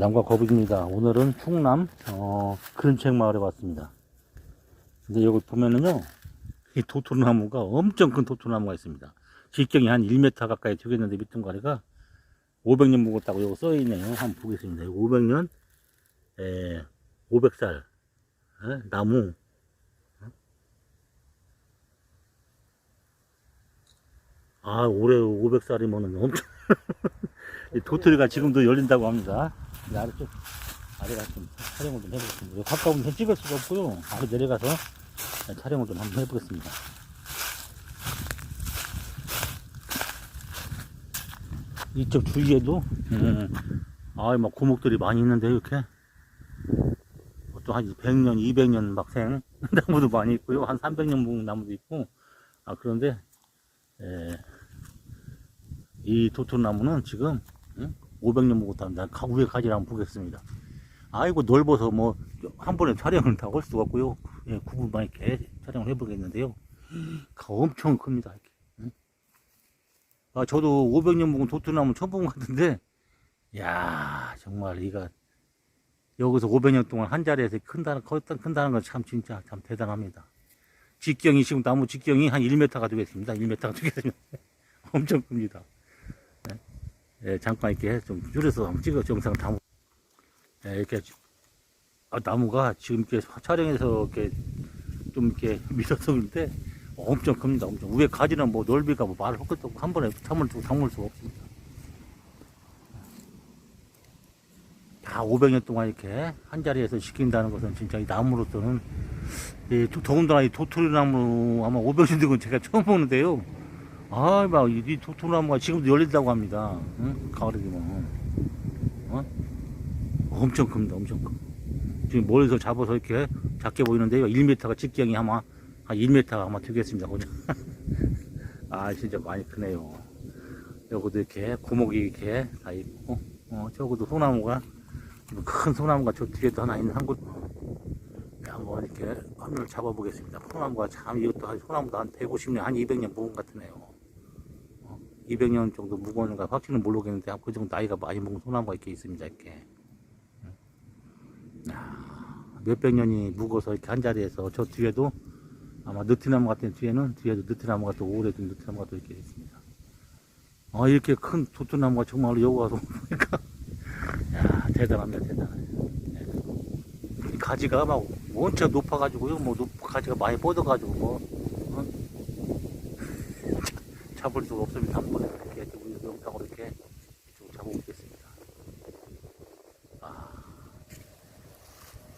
양과 거북입니다. 오늘은 충남 어, 근책 마을에 왔습니다. 근데 여기 보면은요, 이 도토나무가 엄청 큰 도토나무가 있습니다. 직경이 한 1m 가까이 되겠는데 밑둥가리가 500년 묵었다고 여기 써 있네요. 한번 보겠습니다. 500년, 에, 500살 에, 나무. 아, 올해 500살이면 엄청 이 도토리가 지금도 열린다고 합니다. 근데 아래 쪽, 아래가 좀 촬영을 좀 해보겠습니다. 여기 가까운 데서 찍을 수가 없고요. 아래 내려가서 촬영을 좀 한번 해보겠습니다. 이쪽 주위에도, 음, 아, 막 고목들이 많이 있는데, 이렇게. 또한 100년, 200년 막생 나무도 많이 있고요. 한 300년 묵은 나무도 있고. 아, 그런데, 에, 이 도토나무는 지금 응? 500년 묵었답니다. 가- 위에 가지를 한번 보겠습니다. 아이고 넓어서 뭐 한 번에 촬영을 다할 수가 없고요. 예, 구분만 이렇게 촬영을 해보겠는데요. 가 엄청 큽니다. 이렇게. 응? 아, 저도 500년 묵은 도토나무 처음 본 것 같은데, 야 정말 이가 여기서 500년 동안 한 자리에서 큰다는 큰다는 건 참 진짜 참 대단합니다. 직경이 지금 나무 직경이 한 1m가 되겠습니다. 1m가 되겠습니다. 엄청 큽니다. 예, 잠깐 이렇게 좀 줄여서 한번 찍어 영상 담고 예, 이렇게 아, 나무가 지금 이렇게 촬영해서 이렇게 좀 이렇게 밀어서인데 엄청 큽니다. 엄청 위에 가지는 뭐 넓이가 뭐 말을 할 것도 없고 한 번에 담을 수 담을 수가 없습니다. 다 500년 동안 이렇게 한 자리에서 시킨다는 것은 진짜 이 나무로서는 이 도- 더군다나 이 도토리 나무 아마 500년 된건 제가 처음 보는데요. 아, 막, 이, 이 도토나무가 지금도 열린다고 합니다. 응? 가을에 되면. 어? 엄청 큽니다, 엄청 커. 지금 멀리서 잡아서 이렇게 작게 보이는데요. 1m가 직경이 아마, 한 1m가 아마 되겠습니다? 아, 진짜 많이 크네요. 여기도 이렇게 고목이 이렇게 다 있고, 어, 저기도 소나무가, 큰 소나무가 저 뒤에도 하나 있는 한 곳, 네, 한번 이렇게 화면을 잡아보겠습니다. 소나무가 참, 이것도 한, 소나무도 한 150년, 한 200년 묵은 것 같으네요. 200년 정도 묵었는가 확실히 모르겠는데 그 정도 나이가 많이 묵은 소나무가 이렇게 있습니다 이렇게. 야, 몇백 년이 묵어서 이렇게 한 자리에서 저 뒤에도 아마 느티나무 같은 뒤에는 뒤에도 느티나무가 또 오래된 느티나무가 또 이렇게 있습니다. 아 이렇게 큰 도토나무가 정말로 여기 와서 보니까. 야 대단합니다 대단해 이 가지가 막 원체 높아가지고요. 뭐 높, 가지가 많이 뻗어가지고 뭐. 어? 잡을 수가 없습니다. 한 번에 이렇게 영상으로 이렇게 쭉 잡아보겠습니다. 아,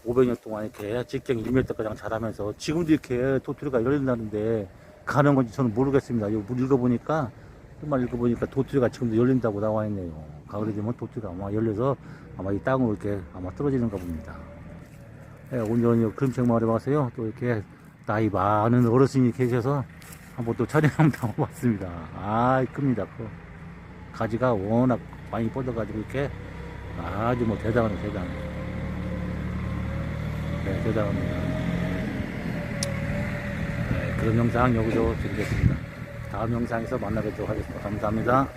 500년 동안 이렇게 직경 1m가량 자라면서 지금도 이렇게 도토리가 열린다는데 가는 건지 저는 모르겠습니다. 이거 읽어보니까 정말 읽어보니까 도토리가 지금도 열린다고 나와 있네요. 가을이 되면 도토리가 아마 열려서 아마 이 땅으로 이렇게 아마 떨어지는가 봅니다. 예, 오늘 그림책 마을에 와서요. 또 이렇게 나이 많은 어르신이 계셔서 한번 또 촬영 한번 담아봤습니다. 아, 큽니다. 그 가지가 워낙 많이 뻗어가지고 이렇게 아주 뭐 대단하네, 대단해. 네, 대단합니다. 네, 그런 영상 여기서 드리겠습니다. 다음 영상에서 만나뵙도록 하겠습니다. 감사합니다.